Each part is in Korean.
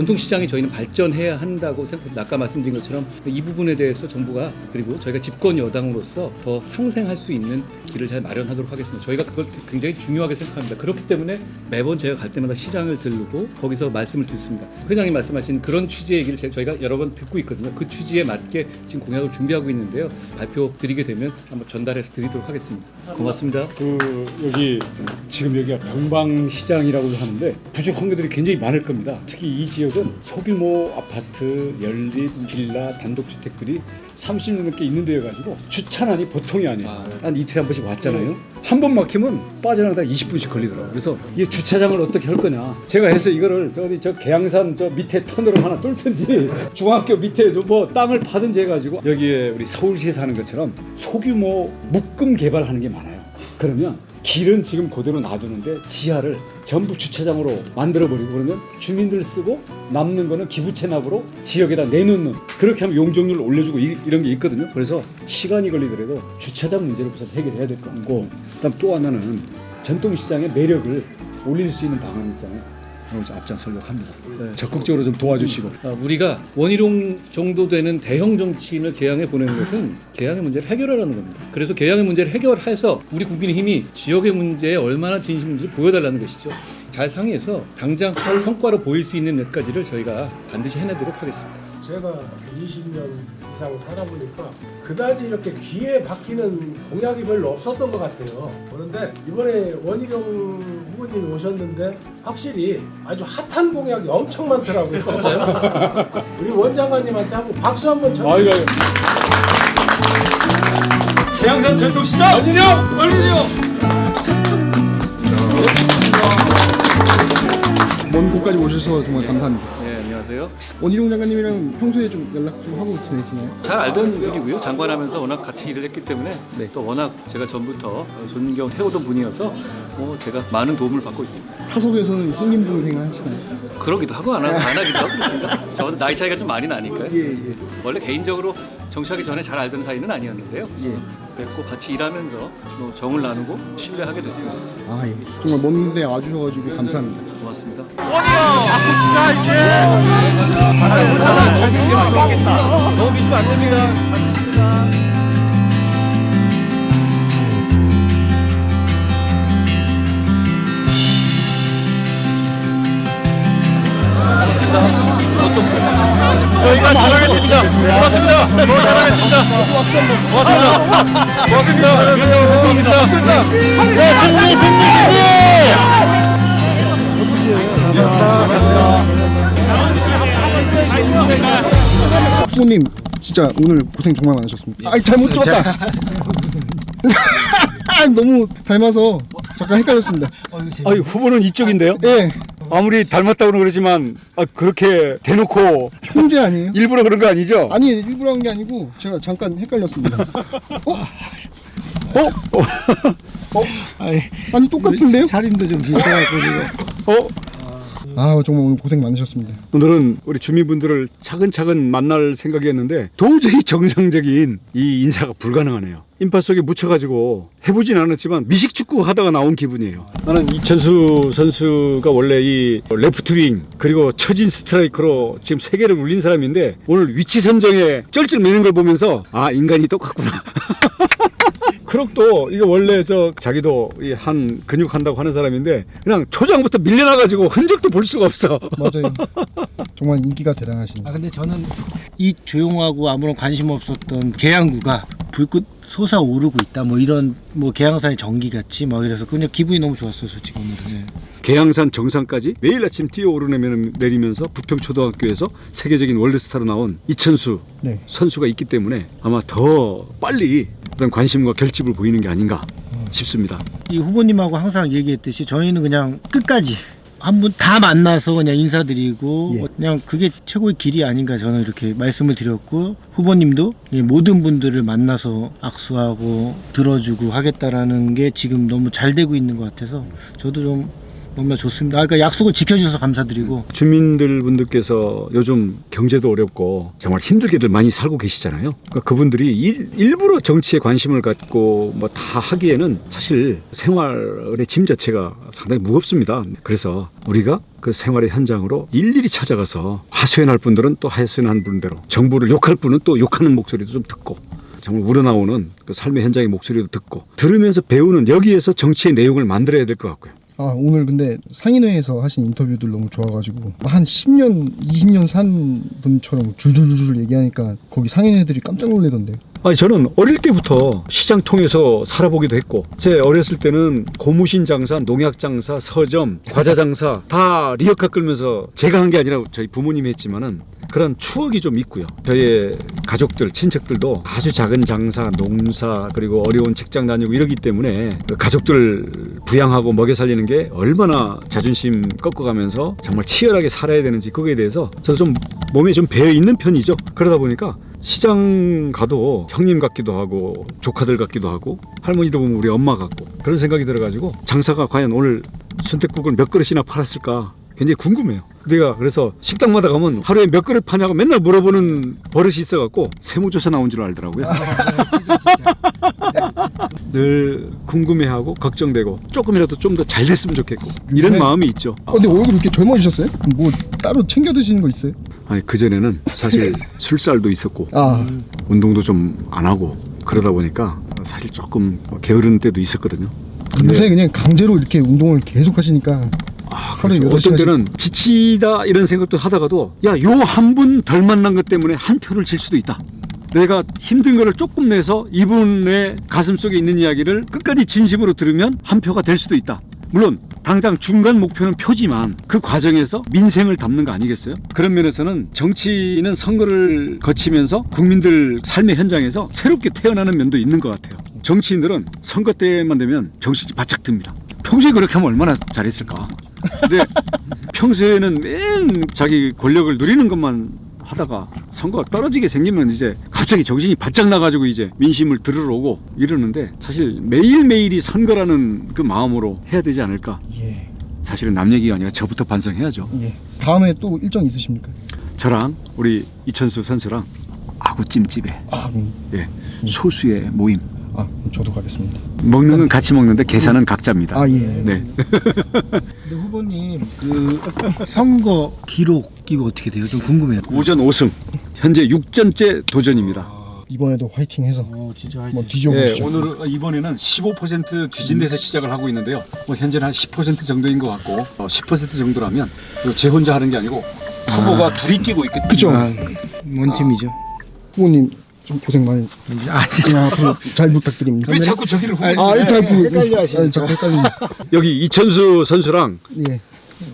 전통시장이 저희는 발전해야 한다고 생각합니다. 아까 말씀드린 것처럼 이 부분에 대해서 정부가 그리고 저희가 집권 여당으로서 더 상생할 수 있는 길을 잘 마련하도록 하겠습니다. 저희가 그걸 굉장히 중요하게 생각합니다. 그렇기 때문에 매번 제가 갈 때마다 시장을 들르고 거기서 말씀을 듣습니다. 회장님 말씀하신 그런 취지의 얘기를 제- 저희가 여러 번 듣고 있거든요. 그 취지에 맞게 지금 공약을 준비하고 있는데요. 발표 드리게 되면 한번 전달해서 드리도록 하겠습니다. 고맙습니다. 그 여기 지금 여기가 병방시장이라고 하는데 부족 한 것들이 굉장히 많을 겁니다. 특히 이 지역 은 소규모 아파트, 연립, 빌라, 단독주택들이 30년 넘게 있는 데여가지고 주차난이 보통이 아니에요. 아. 한 이틀에 한 번씩 왔잖아요. 한 번 막히면 빠져나가다 20분씩 걸리더라고요. 그래서 이 주차장을 어떻게 할 거냐. 제가 해서 이거를 저기 저 계양산 저 밑에 터널을 하나 뚫든지 중학교 밑에 좀뭐 땅을 파든지 해가지고 여기에 우리 서울시에서 하는 것처럼 소규모 묶음 개발하는 게 많아요. 그러면 길은 지금 그대로 놔두는데 지하를 전부 주차장으로 만들어 버리고 그러면 주민들 쓰고 남는 거는 기부 체납으로 지역에다 내놓는 그렇게 하면 용적률을 올려주고 이, 이런 게 있거든요. 그래서 시간이 걸리더라도 주차장 문제를 우선 해결해야 될 것 같고 그다음 또 하나는 전통시장의 매력을 올릴 수 있는 방안 있잖아요. 좀 앞장서려고 합니다. 적극적으로 좀 도와주시고 아, 우리가 원희룡 정도 되는 대형 정치인을 개항에 보내는 것은 개항의 문제를 해결하라는 겁니다. 그래서 개항의 문제를 해결해서 우리 국민의힘이 지역의 문제에 얼마나 진심인지 보여달라는 것이죠. 잘 상의해서 당장 성과로 보일 수 있는 몇 가지를 저희가 반드시 해내도록 하겠습니다. 제가 20년 이상 살아보니까 그다지 이렇게 귀에 박히는 공약이 별로 없었던 것 같아요. 그런데 이번에 원희룡 후보님이 오셨는데 확실히 아주 핫한 공약이 엄청 많더라고요. 우리 원장관님한테 한번 박수 한번 쳐. 아이고 계양산 전통 시장 원희룡 원희룡 먼 곳까지 오셔서 정말 감사합니다. 네, 안녕하세요. 원희룡 장관님이랑 평소에 좀 연락 좀 하고 지내시나요? 잘 알던 일이고요. 장관하면서 워낙 같이 일을 했기 때문에 네. 또 워낙 제가 전부터 존경해오던 분이어서 뭐 제가 많은 도움을 받고 있습니다. 사석에서는 형님 동생 하시나요? 그러기도 하고 안, 하- 안 하기도 하고 그렇습니다. 저보다 나이 차이가 좀 많이 나니까요. 예, 예, 원래 개인적으로 정치하기 전에 잘 알던 사이는 아니었는데요. 예. 그랬고 같이 일하면서 뭐 정을 나누고 신뢰하게 됐습니다. 아, 예. 정말 먼데 와주셔가지고 감사합니다. 고맙습니다. 원희룡 아프지가 이제 아유 사람 잘생기게 만들겠다 너무 믿으면 안 됩니다 저희가 잘하겠습니다. 고맙습니다. 네, 뭐 잘하겠습니다. 고맙습니다. 고맙습니다. 고맙습니다. 네, 승리, 승리, 승리! 후보님 진짜 오늘 고생 정말 많으셨습니다. 아, 잘못 찍었다. 너무 닮아서 잠깐 헷갈렸습니다. 아니 후보는 이쪽인데요. 예, 아무리 닮았다고는 그러지만 아, 그렇게 대놓고 형제 아니에요? 일부러 그런 거 아니죠? 아니 일부러 한 게 아니고 제가 잠깐 헷갈렸습니다. 어? 어? 아니, 아니 똑같은데요? 차림도 좀 비슷해갖고 지금. 어? 아 정말 오늘 고생 많으셨습니다. 오늘은 우리 주민분들을 차근차근 만날 생각이었는데 도저히 정상적인 이 인사가 불가능하네요. 인파 속에 묻혀가지고 해보진 않았지만 미식축구 하다가 나온 기분이에요. 나는 이천수 선수가 원래 이 레프트윙 그리고 처진 스트라이커로 지금 세계를 울린 사람인데 오늘 위치 선정에 쩔쩔 매는 걸 보면서 아 인간이 똑같구나. 크록도 이거 원래 저 자기도 이 한 근육 한다고 하는 사람인데 그냥 초장부터 밀려나가지고 흔적도 볼 수가 없어. 맞아요. 정말 인기가 대단하십니다. 아 근데 저는 이 조용하고 아무런 관심 없었던 계양구가 불꽃 솟아오르고 있다 뭐 이런 뭐 계양산의 전기 같이 막 이래서 그냥 기분이 너무 좋았어요 솔직히 오늘은 네. 계양산 정상까지 매일 아침 뛰어오르내면서 부평초등학교에서 세계적인 월드스타로 나온 이천수 네. 선수가 있기 때문에 아마 더 빨리 어떤 관심과 결집을 보이는 게 아닌가 싶습니다. 이 후보님하고 항상 얘기했듯이 저희는 그냥 끝까지 한 분 다 만나서 그냥 인사드리고 예. 그냥 그게 최고의 길이 아닌가 저는 이렇게 말씀을 드렸고 후보님도 이 모든 분들을 만나서 악수하고 들어주고 하겠다라는 게 지금 너무 잘 되고 있는 것 같아서 저도 좀 너무나 좋습니다. 아, 그러니까 약속을 지켜주셔서 감사드리고 주민들 분들께서 요즘 경제도 어렵고 정말 힘들게들 많이 살고 계시잖아요. 그러니까 그분들이 일, 일부러 정치에 관심을 갖고 뭐 다 하기에는 사실 생활의 짐 자체가 상당히 무겁습니다. 그래서 우리가 그 생활의 현장으로 일일이 찾아가서 하소연할 분들은 또 하소연한 분대로 정부를 욕할 분은 또 욕하는 목소리도 좀 듣고 정말 우러나오는 그 삶의 현장의 목소리도 듣고 들으면서 배우는 여기에서 정치의 내용을 만들어야 될 것 같고요. 아 오늘 근데 상인회에서 하신 인터뷰들 너무 좋아가지고 한 10년, 20년 산 분처럼 줄줄줄줄 얘기하니까 거기 상인회들이 깜짝 놀래던데요. 아니 저는 어릴 때부터 시장 통해서 살아보기도 했고 제 어렸을 때는 고무신 장사, 농약 장사, 서점, 과자 장사 다 리어카 끌면서 제가 한 게 아니라 저희 부모님이 했지만은 그런 추억이 좀 있고요. 저의 가족들, 친척들도 아주 작은 장사, 농사 그리고 어려운 직장 다니고 이러기 때문에 그 가족들 부양하고 먹여 살리는 게 얼마나 자존심 꺾어가면서 정말 치열하게 살아야 되는지 그거에 대해서 저도 좀 몸에 좀 배어 있는 편이죠. 그러다 보니까 시장 가도 형님 같기도 하고 조카들 같기도 하고 할머니도 보면 우리 엄마 같고 그런 생각이 들어가지고 장사가 과연 오늘 순댓국을 몇 그릇이나 팔았을까 굉장히 궁금해요. 내가 그래서 식당마다 가면 하루에 몇 그릇 파냐고 맨날 물어보는 버릇이 있어갖고 세무조사 나온 줄 알더라고요. 늘 궁금해하고 걱정되고 조금이라도 좀 더 잘 됐으면 좋겠고 이런 네. 마음이 있죠. 어, 근데 얼굴 이렇게 젊어지셨어요? 뭐 따로 챙겨 드시는 거 있어요? 아니 그 전에는 사실 술살도 있었고 아 운동도 좀 안 하고 그러다 보니까 사실 조금 게으른 때도 있었거든요. 근데 요새 그냥 강제로 이렇게 운동을 계속 하시니까 아, 하루에 그렇죠. 여덟 어떤 시간씩- 때는 지치다 이런 생각도 하다가도 야 요 한 분 덜 만난 것 때문에 한 표를 질 수도 있다. 내가 힘든 거를 조금 내서 이분의 가슴 속에 있는 이야기를 끝까지 진심으로 들으면 한 표가 될 수도 있다. 물론 당장 중간 목표는 표지만 그 과정에서 민생을 담는 거 아니겠어요? 그런 면에서는 정치인은 선거를 거치면서 국민들 삶의 현장에서 새롭게 태어나는 면도 있는 것 같아요. 정치인들은 선거 때만 되면 정신이 바짝 듭니다. 평소에 그렇게 하면 얼마나 잘했을까? 근데 평소에는 맨 자기 권력을 누리는 것만 하다가 선거가 떨어지게 생기면 이제 갑자기 정신이 바짝 나가지고 이제 민심을 들으러 오고 이러는데 사실 매일매일이 선거라는 그 마음으로 해야 되지 않을까? 예, 사실은 남 얘기가 아니라 저부터 반성해야죠. 예. 다음에 또 일정 있으십니까? 저랑 우리 이천수 선수랑 아구 찜집에. 아, 음, 예, 소수의 모임 아 저도 가겠습니다. 먹는 건 같이 먹는데 계산은 각자입니다 아 예. 네. 근데 후보님 그 선거 기록이 어떻게 돼요? 좀 궁금해요. 오전 5승 현재 6전째 도전입니다 이번에도 화이팅해서 어 진짜 한번 예, 뒤져보시죠. 오늘 이번에는 15% 뒤진 데서 시작을 하고 있는데요. 뭐 현재는 한 10% 정도인 것 같고 어, 10% 정도라면 제 혼자 하는 게 아니고 후보가 둘이 뛰고 때문에 그쵸? 아, 뭔 팀이죠? 후보님 좀 고생 많이. 아. 아, 앞으로 잘 부탁드립니다. 왜 자꾸 저기를 후보 아, 일단 그 헷갈려 하시니까. 아니, 자꾸 헷갈립니다. 여기 이천수 선수랑 예,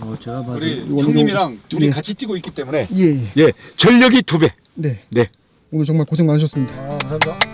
어 제가 봐도 우리 이거 형님이랑 둘이 예. 같이 뛰고 있기 때문에 예, 예 전력이 두 배. 네. 네. 오늘 정말 고생 많으셨습니다. 아, 감사합니다.